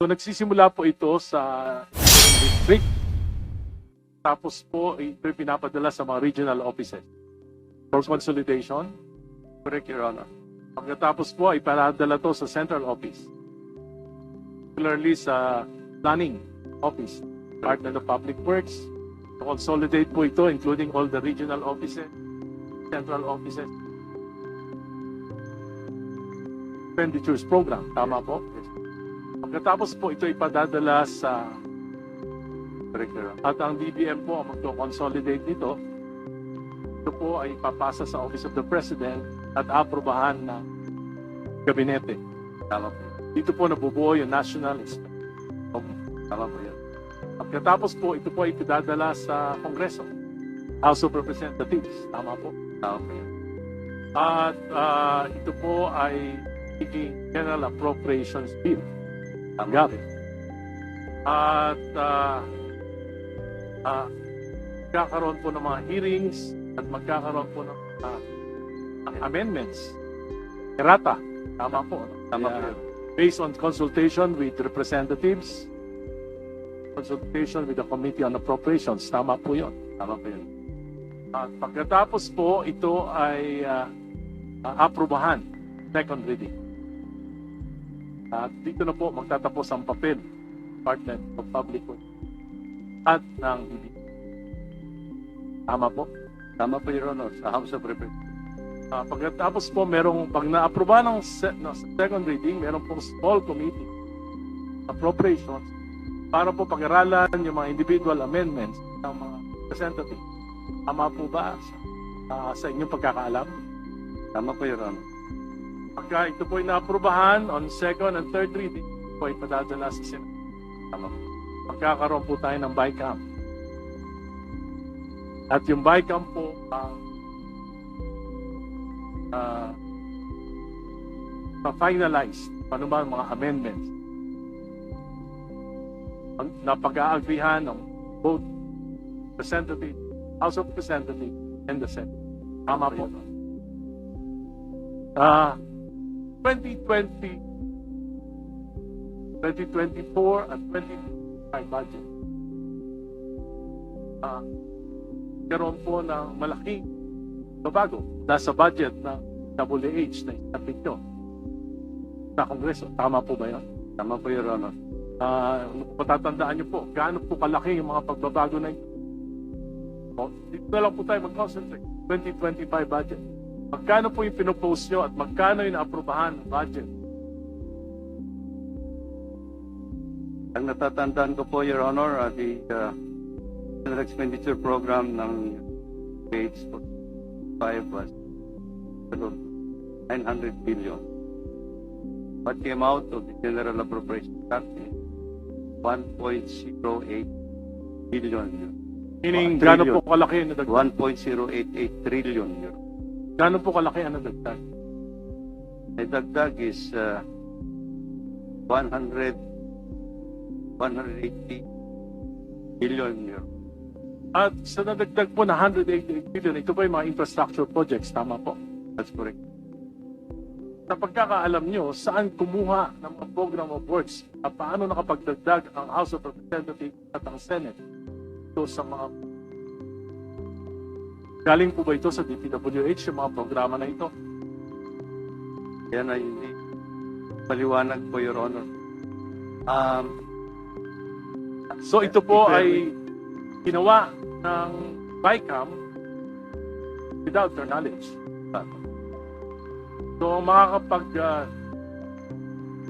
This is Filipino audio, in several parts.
So nagsisimula po ito sa district. Tapos po ito pinapadala sa mga regional offices for consolidation. Correct, Your Honor. Pagkatapos po ay paradala to sa central office. Particularly sa planning office, Department of Public Works. To consolidate po ito including all the regional offices, central offices. Expenditures program, tama po? Pagkatapos po ito ipadadala sa Honor. at ang DBM po ang magko-consolidate nito. Ito po ay papasa sa Office of the President at aprobahan ng gabinete. Tama po. Dito po nabubuo yung National. Tama po yun. Pagkatapos po, ito po ay pinadala sa Kongreso, House of Representatives. Tama po. Tama po. At ah, ito po ay General Appropriations Bill. Tanggap. po. At ah, ah, magkakaroon po ng mga hearings at magkakaroon po ng mga amendments. Errata. Tama po. no? Tama po Kaya, yun. Based on consultation with representatives, consultation with the Committee on Appropriations. Tama po yun. Tama po yun. At pagkatapos po, ito ay ah, ah, aprubahan. Second reading. At dito na po magtatapos ang papel Department of Public Works at ng DBM. Tama po. Tama po, Your Honor. Sa House of Representatives. Ah, pagkatapos po, merong, pag na-aproba ng, se- ng second reading, meron pong small committee appropriations para po pag-aralan yung mga individual amendments ng mga representatives. Tama po ba sa, ah, sa inyong pagkakaalam? Tama po, Your Honor. Pagka ito po ay naaprubahan on second and third reading, po ay padadala sa Senate. Tama po. Tayo ng BICAM. At yung BICAM po ang uh, finalize ano ba ang mga amendments ang napag-aagrihan ng both Representative, House of Representatives and the Senate. Tama po. Ah, 2020 2024 at 2025 budget. Ah, karoon po ng malaking babago nasa budget ng WH na itabit nyo sa Kongreso. Tama po ba yun? Tama po, Your Honor. Ah, kung patatandaan nyo po, gaano po kalaki yung mga pagbabago na ito? O, dito na lang po tayo mag-concentrate. 2025 budget. Magkano po yung pinopose nyo at magkano yung naaprubahan ng budget? Ang natatandaan ko po, Your Honor, uh, the uh, General Expenditure Program ng page 5 was ano, 900 billion. What came out of the General Appropriation Act is 1.08 billion. Meaning, trillion. po kalaki yung nadagdag? 1.088 trillion. Your Gaano po kalaki ang nadagdag? The dagdag is uh, 100 180 billion euro. At sa nadagdag po na 188 billion, ito po yung mga infrastructure projects. Tama po. That's correct. Sa pagkakaalam nyo, saan kumuha ng mga program of works at paano nakapagdagdag ang House of Representatives at ang Senate ito sa mga Galing po ba ito sa DPWH, yung mga programa na ito? Yan ay hindi maliwanag po, Your Honor. Um, So ito po ay ginawa ng BICAM without their knowledge. So makakapag uh,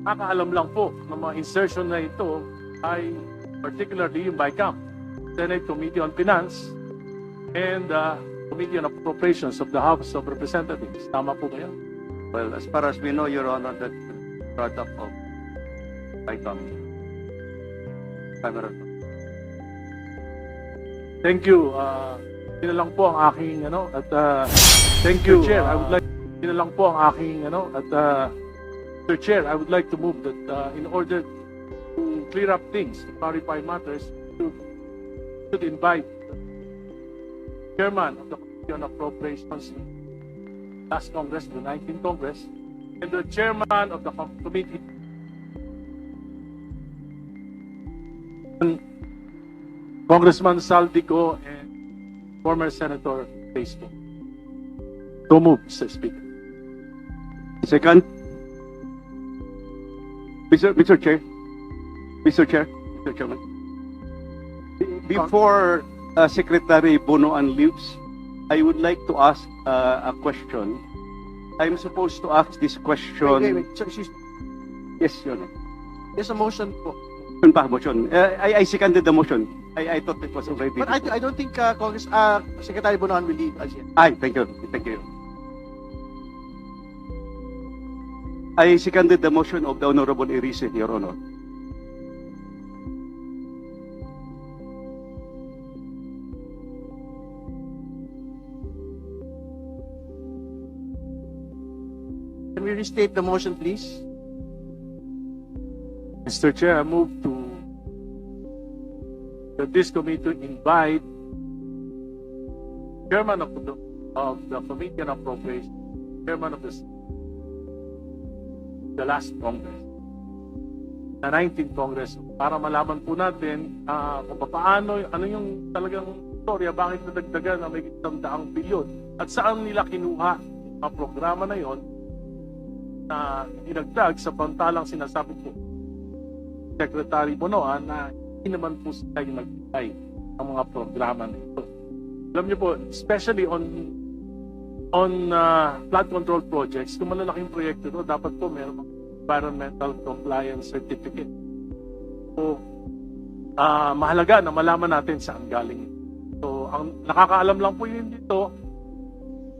nakakaalam lang po ng mga insertion na ito ay particularly yung BICAM, Senate Committee on Finance and uh, Committee on Appropriations of the House of Representatives. Tama po ba yan? well, as far as we know, Your Honor, that product of ICOM. Camera. Thank you. Uh, yun lang po ang aking ano at uh, thank you Chair. I would like yun lang po ang aking ano at uh, Sir Chair, I would like to move that uh, in order to clear up things, to clarify matters, to should invite chairman of the Committee on Appropriations last Congress, the 19th Congress, and the chairman of the com- committee Congressman Saldico and former Senator Facebook. So moved, Mr. Speaker. Second. Mr. Mr. Chair. Mr. Chair. Mr. Chairman. Be- Before uh, Secretary Bonoan leaves, I would like to ask uh, a question. I'm supposed to ask this question. Wait, wait, wait. So, excuse, Yes, Your Honor. there's a motion po. Motion pa, motion. Uh, I, I seconded the motion. I, I thought it was already. But I, I don't think uh, Congress, uh, Secretary Bonoan will leave as yet. Ay, thank you. Thank you. I seconded the motion of the Honorable Erice, Your Honor. We restate the motion, please? Mr. Chair, I move to that this committee invite chairman of the of the Committee on Appropriations, chairman of the the last Congress, the 19th Congress, para malaman po natin ah, kung paano, ano yung talagang storya, bakit nadagdagan na may isang daang bilyon at saan nila kinuha ang programa na yon na dinagdag sa pantalang sinasabi po Secretary Bonoan na hindi naman po sila yung nagbigay ng mga programa na ito. Alam niyo po, especially on on uh, flood control projects, kung malalaking proyekto ito, dapat po meron environmental compliance certificate. So, ah, mahalaga na malaman natin saan galing. So, ang nakakaalam lang po yun dito,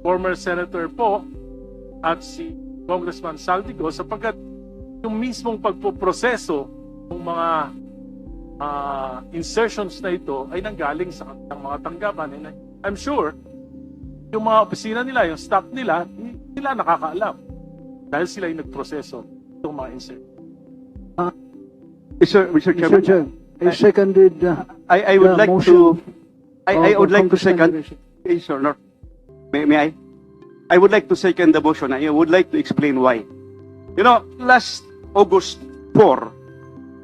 former senator po at si Congressman Saldigo sapagkat yung mismong pagpoproseso ng mga ah, insertions na ito ay nanggaling sa kanilang mga tanggapan. And I'm sure yung mga opisina nila, yung staff nila, nila nakakaalam dahil sila yung nagproseso itong mga insertions. Mr. Mr. Chairman, Mr. Chair, I seconded uh, I, I would like motion to, I, I of would like to second. Yes, Your Honor. May, may I? I would like to second the motion. I would like to explain why. You know, last August 4,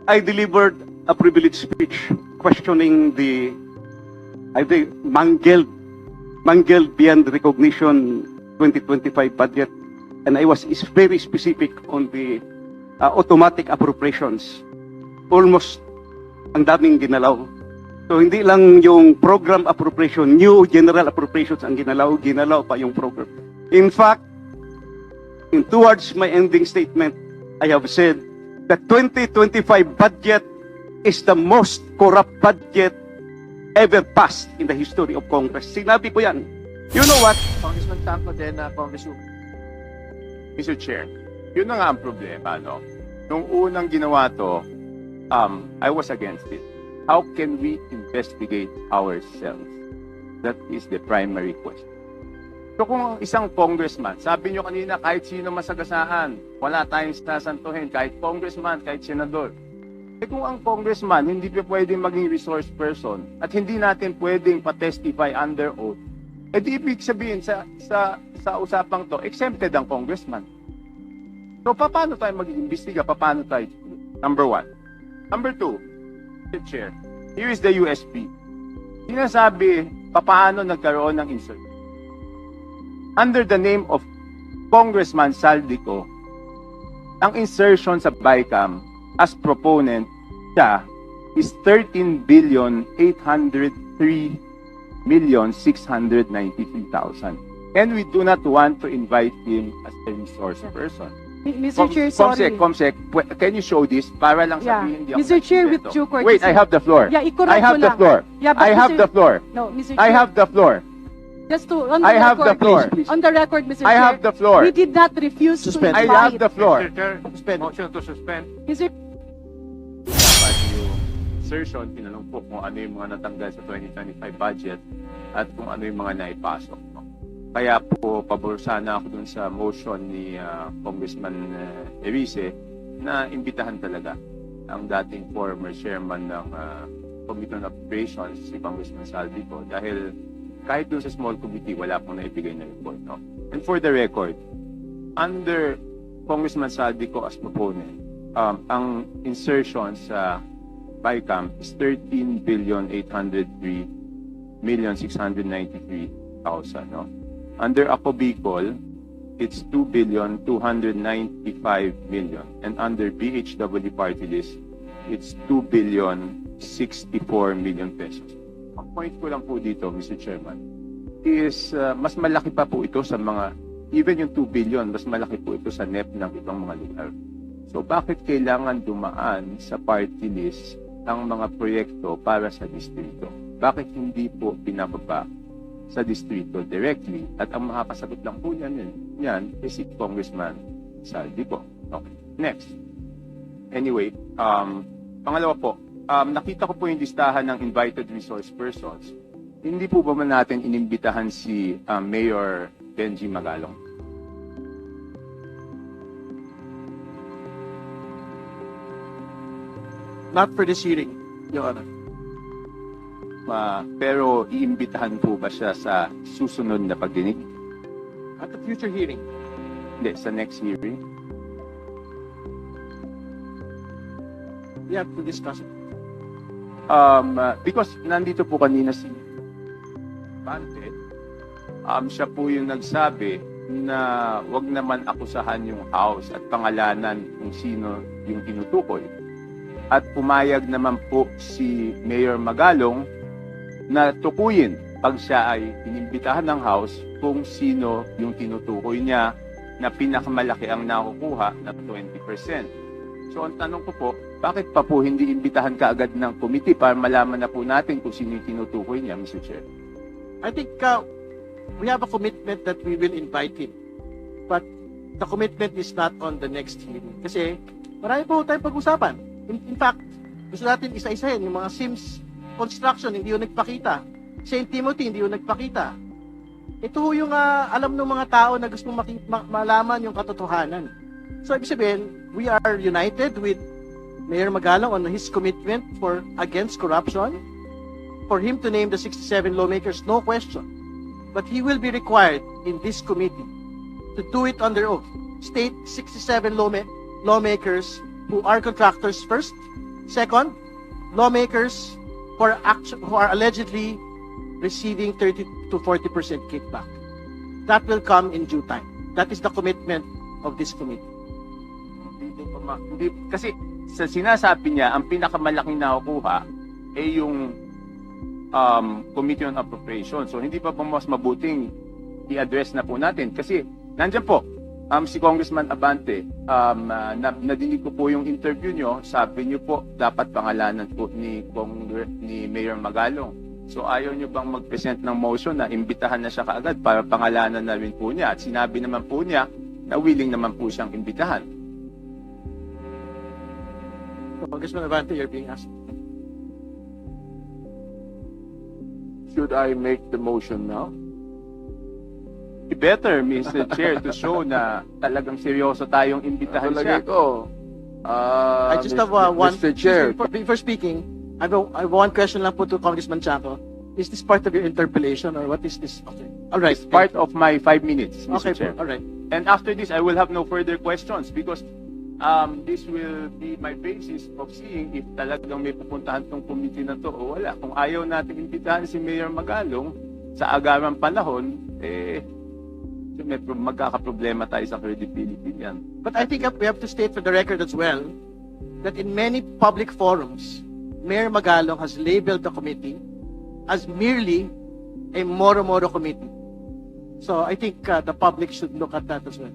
I delivered a privileged speech questioning the, I think, mangled, mangled beyond recognition 2025 budget. And I was very specific on the uh, automatic appropriations. Almost ang daming ginalaw. So hindi lang yung program appropriation, new general appropriations ang ginalaw, ginalaw pa yung program. In fact, in towards my ending statement, I have said that 2025 budget is the most corrupt budget ever passed in the history of Congress. Sinabi ko yan. You know what? Congressman Tanco, then uh, Congresswoman. Mr. Chair, yun na nga ang problema, no? Nung unang ginawa to, um, I was against it. How can we investigate ourselves? That is the primary question. So kung ang isang congressman, sabi nyo kanina kahit sino masagasaan, wala tayong sasantuhin, kahit congressman, kahit senador. Eh kung ang congressman hindi pa pwedeng maging resource person at hindi natin pwedeng pa-testify under oath, eh di ibig sabihin sa, sa, sa usapang to, exempted ang congressman. So, paano tayo mag-iimbestiga? Paano tayo? Number one. Number two, Mr. Chair, here is the USP. Sinasabi, paano nagkaroon ng insert? Under the name of Congressman Saldico, ang insertion sa BICAM as proponent siya is 13 billion 803 million 693,000. And we do not want to invite him as a resource person. Mr. Com- Chair, Comsec, sorry. Comsec, pw- can you show this para lang Yeah. sabihin hindi ako Mr. Chair, with due courtesy. Wait, I have the floor. Yeah, I have the lang. floor. Yeah, I have Mr. the floor. No, Mr. I Chair, have the floor. Just to, on the I have the record, floor. please, On the record, Mr. I Chair. have the floor. We did not refuse Suspend. to I invite. have the floor. Mr. Chair, Suspend. motion to suspend. Mr. dapat yung insertion, tinanong po kung ano yung mga natanggal sa 2025 budget at kung ano yung mga naipasok. No? Kaya po, pabor sana ako dun sa motion ni ah, Congressman uh, Erice na imbitahan talaga ang dating former chairman ng ah, Committee on Appropriations, si Congressman Saldico, dahil kahit dun sa small committee, wala pong naibigay na report. No? And for the record, under Congressman Saldico as proponent, um, ang insertion sa BICAM is 13 billion 803 million 693,000. No? Under Ako Bicol, it's 2 billion 295 million. And under BHW party list, it's 2 billion 64 million pesos. Ang point ko lang po dito, Mr. Chairman, is uh, mas malaki pa po ito sa mga, even yung 2 billion, mas malaki po ito sa NEP ng ibang mga lugar. So bakit kailangan dumaan sa party list ang mga proyekto para sa distrito? Bakit hindi po binababa sa distrito directly? At ang makakasagot lang po niyan, yan, yan is si Congressman Saldi po. Okay. Next. Anyway, um, pangalawa po, um, nakita ko po yung listahan ng invited resource persons. Hindi po ba man natin inimbitahan si um, Mayor Benji Magalong? Not for this hearing, Your Honor. Ma, pero iimbitahan po ba siya sa susunod na pagdinig? At the future hearing, Hindi, sa next hearing? we have to discuss it. Um, uh, because nandito po kanina si Bante, um, siya po yung nagsabi na wag naman akusahan yung house at pangalanan kung sino yung tinutukoy. At pumayag naman po si Mayor Magalong na tukuyin pag siya ay inimbitahan ng house kung sino yung tinutukoy niya na pinakamalaki ang nakukuha na 20%. So ang tanong ko po, bakit pa po hindi imbitahan ka agad ng committee para malaman na po natin kung sino yung tinutukoy niya, Mr. Chair? I think uh, we have a commitment that we will invite him. But the commitment is not on the next hearing. Kasi marami po tayong pag-usapan. In, in fact, gusto natin isa-isahin yung mga Sims construction, hindi yung nagpakita. St. Timothy, hindi yung nagpakita. Ito ho yung ah, alam ng mga tao na gusto maki- ma- malaman yung katotohanan. So, ibig sabihin, we are united with Mayor Magalong on his commitment for against corruption, for him to name the 67 lawmakers, no question. But he will be required in this committee to do it under oath. State 67 lawma- lawmakers who are contractors first. Second, lawmakers who are, actu- who are allegedly receiving 30 to 40% kickback. That will come in due time. That is the commitment of this committee. Hindi pa ma- hindi, kasi sa sinasabi niya, ang pinakamalaking nakukuha ay yung um, Committee on Appropriation. So hindi pa ba mas mabuting i-address na po natin? Kasi nandyan po, um, si Congressman Abante, um, uh, na, nadinig ko po yung interview nyo, sabi nyo po, dapat pangalanan po ni, Congre- ni Mayor Magalong. So ayaw nyo bang mag-present ng motion na imbitahan na siya kaagad para pangalanan na rin po niya? At sinabi naman po niya na willing naman po siyang imbitahan. Congressman Avante, you're being asked. Should I make the motion now? better, Mr. Chair, to show na talagang seryoso tayong imbitahan siya. ko. Uh, I just have uh, one. Mr. Chair, Before, before speaking, I have, a- I have one question lang po to Congressman Chaco. Is this part of your interpellation or what is this? Okay. All right. It's part of my five minutes, Mr. Okay Chair. po. All right. And after this, I will have no further questions because um, this will be my basis of seeing if talagang may pupuntahan tong committee na to o wala. Kung ayaw natin imbitahan si Mayor Magalong sa agarang panahon, eh, may pro- magkakaproblema tayo sa credibility niyan. But I think we have to state for the record as well that in many public forums, Mayor Magalong has labeled the committee as merely a Moro-Moro committee. So I think uh, the public should look at that as well.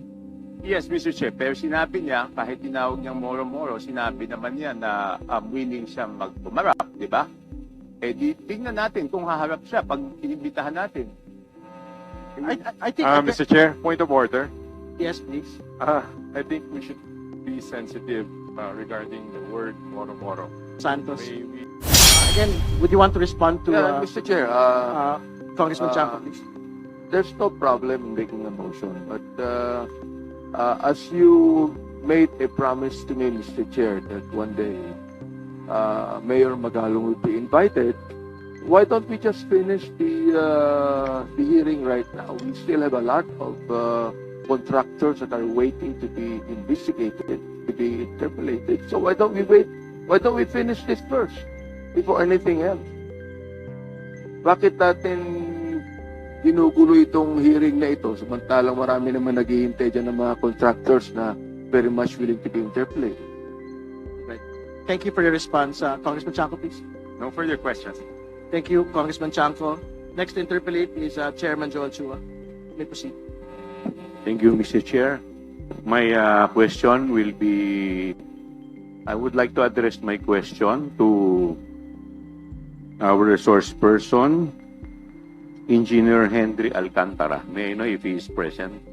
Yes, Mr. Chair. Pero sinabi niya, kahit tinawag niyang moro-moro, sinabi naman niya na um, willing siya magpumarap, di ba? Eh di, tingnan natin kung haharap siya pag inibitahan natin. I, I, I think, Uh, Mr. Chair, point of order. yes, please. Uh, I think we should be sensitive uh, regarding the word moro-moro. Santos. We Again, would you want to respond to yeah, uh, Mr. Chair, uh, uh, Congressman uh, Chaco, please? there's no problem in making a motion, but uh, uh, as you made a promise to me, Mr. Chair, that one day uh, Mayor Magalong will be invited, why don't we just finish the uh, the hearing right now? We still have a lot of uh, contractors that are waiting to be investigated, to be interpolated. So why don't we wait Why don't we finish this first before anything else? Bakit natin ginugulo itong hearing na ito samantalang marami naman naghihintay dyan ng mga contractors na very much willing to be interplayed? Thank you for your response. Uh, Congressman Chanco, please. No further questions. Thank you, Congressman Chanco. Next to interpolate is uh, Chairman Joel Chua. You may proceed. Thank you, Mr. Chair. My uh, question will be, I would like to address my question to our resource person, Engineer Henry Alcantara. May I know if he is present?